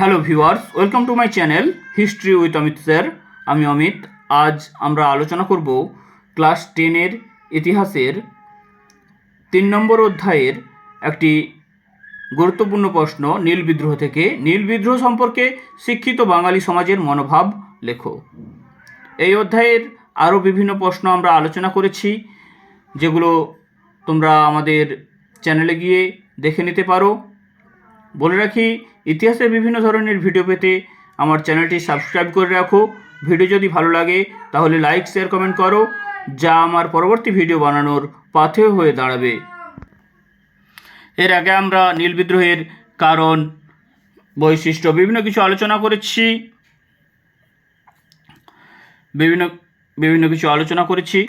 Hello viewers welcome to my channel history with Amit sir আমি অমিত। আজ আমরা আলোচনা করব ক্লাস টেনের ইতিহাসের তিন নম্বর অধ্যায়ের একটি গুরুত্বপূর্ণ প্রশ্ন, নীল বিদ্রোহ থেকে। নীল বিদ্রোহ সম্পর্কে শিক্ষিত বাঙালি সমাজের মনোভাব লেখো। এই অধ্যায়ের আরও বিভিন্ন প্রশ্ন আমরা আলোচনা করেছি, যেগুলো তোমরা আমাদের চ্যানেলে গিয়ে দেখে নিতে পারো। বলে রাখি ইতিহাসের বিভিন্ন ধরনের ভিডিও পেতে আমার চ্যানেলটি সাবস্ক্রাইব করে রাখো। ভিডিও যদি ভালো লাগে, তাহলে লাইক শেয়ার কমেন্ট করো, যা আমার পরবর্তী ভিডিও বানানোর পাথেয় হয়ে দাঁড়াবে। এর আগে আমরা নীল বিদ্রোহের কারণ, বৈশিষ্ট্য, বিভিন্ন কিছু আলোচনা করেছি। বিভিন্ন বিভিন্ন কিছু আলোচনা করেছি।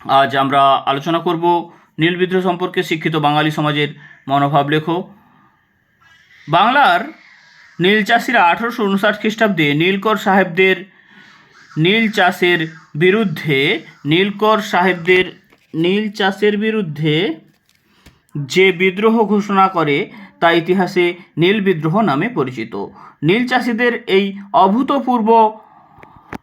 আজ আমরা আলোচনা করব নীল বিদ্রোহ সম্পর্কে শিক্ষিত বাঙালি সমাজের মনোভাব লেখো। বাংলার নীল চাষিরা আঠারোশো উনষাট খ্রিস্টাব্দে নীলকর সাহেবদের নীল চাষের বিরুদ্ধে, নীলকর সাহেবদের নীল চাষের বিরুদ্ধে যে বিদ্রোহ ঘোষণা করে, তা ইতিহাসে নীল বিদ্রোহ নামে পরিচিত। নীল চাষিদের এই অভূতপূর্ব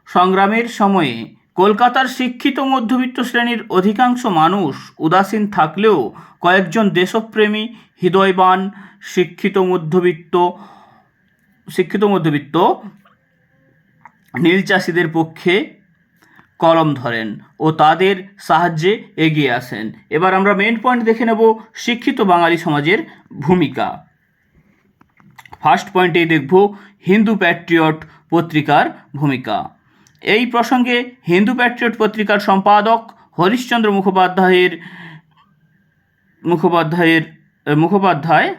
সংগ্রামের সময়ে কলকাতার শিক্ষিত মধ্যবিত্ত শ্রেণির অধিকাংশ মানুষ উদাসীন থাকলেও কয়েকজন দেশপ্রেমী, হৃদয়বান, শিক্ষিত মধ্যবিত্ত শিক্ষিত মধ্যবিত্ত নীল চাষিদের পক্ষে কলম ধরেন ও তাদের সাহায্যে এগিয়ে আসেন। এবার আমরা মেন পয়েন্ট দেখে নেব শিক্ষিত বাঙালি সমাজের ভূমিকা। ফার্স্ট পয়েন্টেই দেখব, হিন্দু প্যাট্রিয়ট পত্রিকার ভূমিকা। এই প্রসঙ্গে হিন্দু প্যাট্রিয়ট পত্রিকার সম্পাদক হরিশ্চন্দ্র মুখোপাধ্যায়ের মুখোপাধ্যায়ের মুখোপাধ্যায়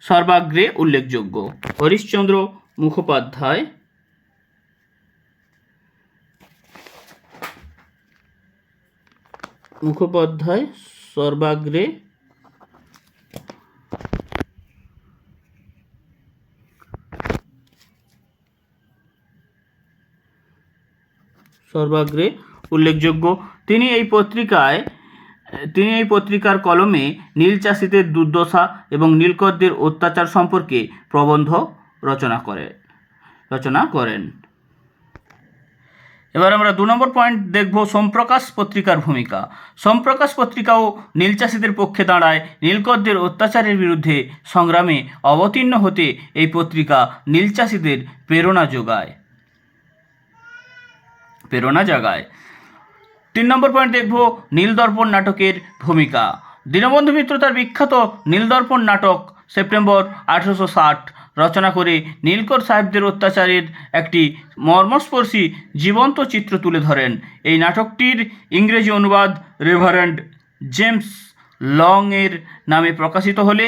সর্বাগ্রে উল্লেখযোগ্য। হরিশ্চন্দ্র মুখোপাধ্যায় মুখোপাধ্যায় সর্বাগ্রে সর্বাগ্রে উল্লেখযোগ্য। তিনি এই পত্রিকায়, তিনি এই পত্রিকার কলমে নীল চাষিদের দুর্দশা এবং নীলকরদের অত্যাচার সম্পর্কে প্রবন্ধ রচনা করে, রচনা করেন। এবার আমরা দু নম্বর পয়েন্ট দেখব সোমপ্রকাশ পত্রিকার ভূমিকা। সোমপ্রকাশ পত্রিকাও নীল চাষিদের পক্ষে দাঁড়ায়, নীলকরদের অত্যাচারের বিরুদ্ধে সংগ্রামে অবতীর্ণ হতে এই পত্রিকা নীল চাষিদের প্রেরণা যোগায়। প্রেরণা জাগায়। তিন নম্বর পয়েন্ট দেখব নীলদর্পণ নাটকের ভূমিকা। দীনবন্ধু মিত্র তার বিখ্যাত নীলদর্পণ নাটক সেপ্টেম্বর আঠেরোশো ষাট রচনা করে নীলকর সাহেবদের অত্যাচারের একটি মর্মস্পর্শী জীবন্ত চিত্র তুলে ধরেন। এই নাটকটির ইংরেজি অনুবাদ রেভারেন্ড জেমস লং এর নামে প্রকাশিত হলে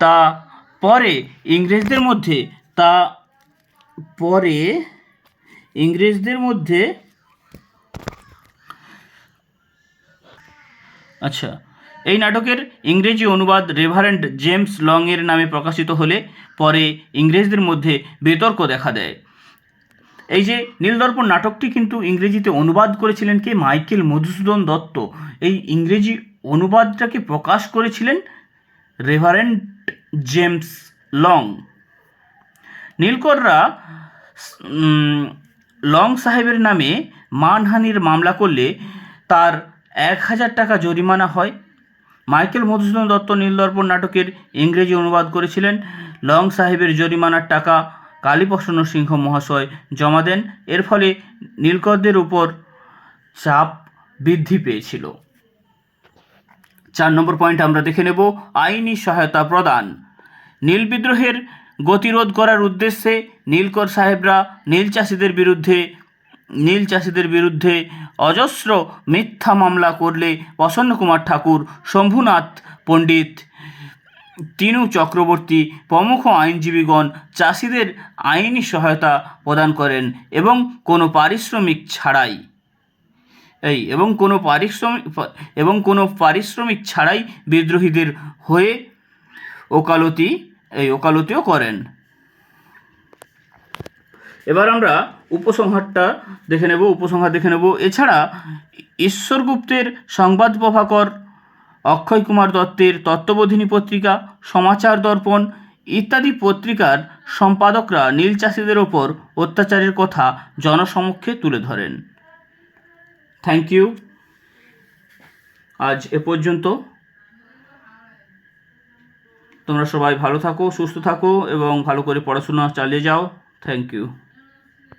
তা পরে ইংরেজদের মধ্যে তা পরে ইংরেজদের মধ্যে আচ্ছা এই নাটকের ইংরেজি অনুবাদ রেভারেন্ড জেমস লং এর নামে প্রকাশিত হলে পরে ইংরেজদের মধ্যে বিতর্ক দেখা দেয়। এই যে নীলদর্পণ নাটকটি কিন্তু ইংরেজিতে অনুবাদ করেছিলেন কে? মাইকেল মধুসূদন দত্ত। এই ইংরেজি অনুবাদটাকে প্রকাশ করেছিলেন রেভারেন্ড জেমস লং। নীলকররা লং সাহেবের নামে মানহানির মামলা করলে তার এক হাজার টাকা জরিমানা হয়। মাইকেল মধুসূদন দত্ত নীলদর্পণ নাটকের ইংরেজি অনুবাদ করেছিলেন। লং সাহেবের জরিমানার টাকা কালীপ্রসন্ন সিংহ মহাশয় জমা দেন। এর ফলে নীলকরদের উপর চাপ বৃদ্ধি পেয়েছিল। চার নম্বর পয়েন্ট আমরা দেখে নেব। আইনি সহায়তা প্রদান। নীল বিদ্রোহের গতিরোধ করার উদ্দেশ্যে নীলকর সাহেবরা নীল চাষিদের বিরুদ্ধে, নীল চাষিদের বিরুদ্ধে অজস্র মিথ্যা মামলা করলে প্রসন্ন কুমার ঠাকুর, শম্ভুনাথ পণ্ডিত তিনু চক্রবর্তী প্রমুখ আইনজীবীগণ চাষিদের আইনি সহায়তা প্রদান করেন এবং কোনো পারিশ্রমিক ছাড়াই। এই, এবং কোনো পারিশ্রমিক, এবং কোনো পারিশ্রমিক ছাড়াই বিদ্রোহীদের হয়ে ওকালতি ওকালতিও করেন। এবার আমরা উপসংহারটা দেখে নেব, উপসংহার দেখে নেব। এছাড়া ঈশ্বরগুপ্তের সংবাদ প্রভাকর, অক্ষয় কুমার দত্তের তত্ত্ববোধিনী পত্রিকা, সমাচার দর্পণ ইত্যাদি পত্রিকার সম্পাদকরা নীল চাষিদের ওপর অত্যাচারের কথা জনসমক্ষে তুলে ধরেন। Thank you. আজ এ পর্যন্ত। তোমরা সবাই ভালো থাকো সুস্থ থাকো এবং ভালো করে পড়াশোনা চালিয়ে যাও। Thank you